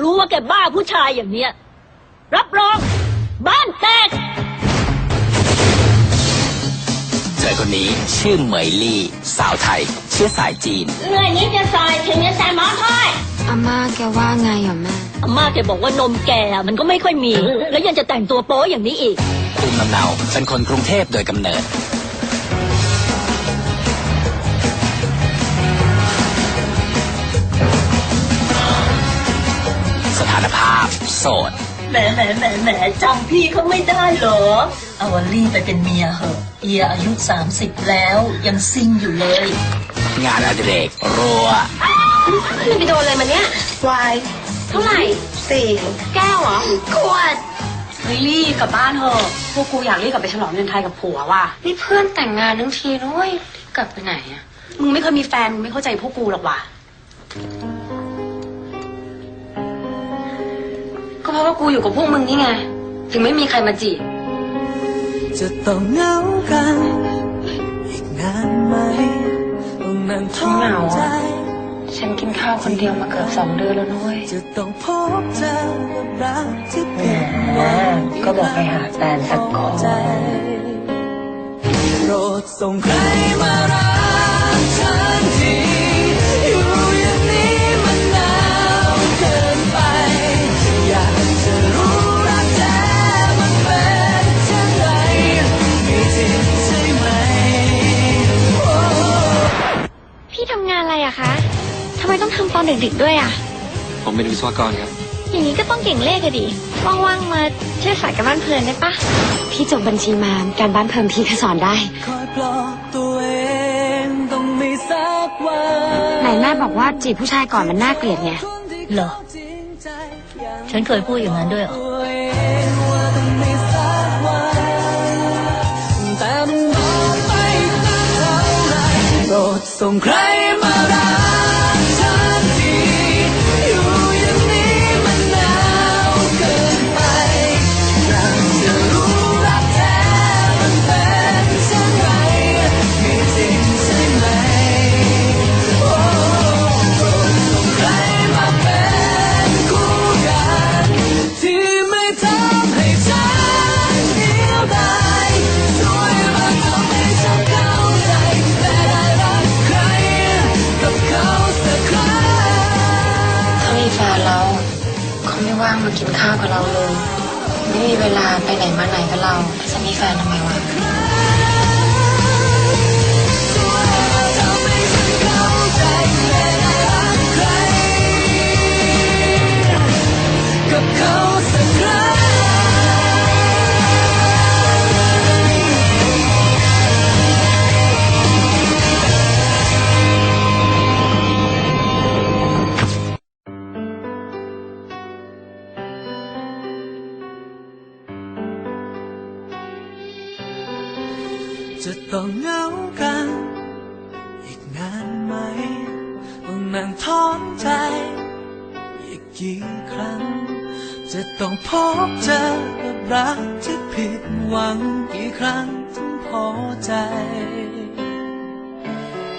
มารู้ว่าแกบ้าผู้ชายอย่างเนี้ย รับรอง บ้านแตกเธอคนนี้ชื่อเหมยลี่ สาวไทย เชื้อสายจีนเหนื่อยนิดจะใส่ถึงจะใส่หมอถ้อยอาม่าแกว่าไงอะแม่อาม่าแกบอกว่านมแกอะมันก็ไม่ค่อยมี แล้วยังจะแต่งตัวโป๊อย่างนี้อีกภูมิลำเนาเป็นคนกรุงเทพโดยกำเนิด โสด แหมแหมแหมแหมจำพี่เขาไม่ได้เหรอ เอาวลี่ไปเป็นเมียเหอะ เอียอายุสามสิบแล้วยังซิงอยู่เลย งานอดิเรกรัวพี่ไปโดนอะไรมาเนี่ยวายเท่าไหร่ สี่แก้วเหรอขวดเฮ้ยรีบกลับบ้านเถอะพวกกูอยากรีบกลับไปฉลองเดือนไทยกับผัวว่ะนี่เพื่อนแต่งงานทั้งทีนุ้ยกลับไปไหนอะมึงไม่เคยมีแฟนมึงไม่เข้าใจพวกกูหรอกว่ะ เพราะว่ากูอยู่กับพวกมึงนี่ไง ถึงไม่มีใครมาจีบจะต้องเหงากันอีกนานไหมต้องนั่งท้อเหงาใจอะฉันกินข้าวคนเดียวมาเกือบสองเดือนแล้วนุ้ยจะต้องพบเจอกับรักที่ผิดหวังก็บอกไปหาแฟนสักคนใจโปรดส่งใครมารักฉันที องทำตอนดึกๆด้วยอะผมเป็นวิศวกรครับ อย่างนี้ก็ต้องเก่งเลขอะดิ ว่างๆมาช่วยสายกับบ้านเพลินได้ปะพี่จบบัญชีมาการบ้านเพลินพี่ก็สอนได้คอยปลอบตัวเองต้องมีสักวันไหนแม่บอกว่าจีบผู้ชายก่อนมันน่าเกลียดไง เหรอ ฉันเคยพูดอย่างนั้นด้วยเหรอตัวเองว่าต้องมีสักวันแต่มันบอกไม่ตั้งเท่าไหรโปรดส่งใครมารั ว่างมากินข้าวกับเราเลย ไม่มีเวลาไปไหนมาไหนกับเราจะมีแฟนทำไมวะ จะต้องเหงากัน อีกนานไหมต้องนั่งท้อนใจ อีกกี่ครั้ง จะต้องพบเจอกับรักที่ผิดหวังกี่ครั้งถึงพอใจ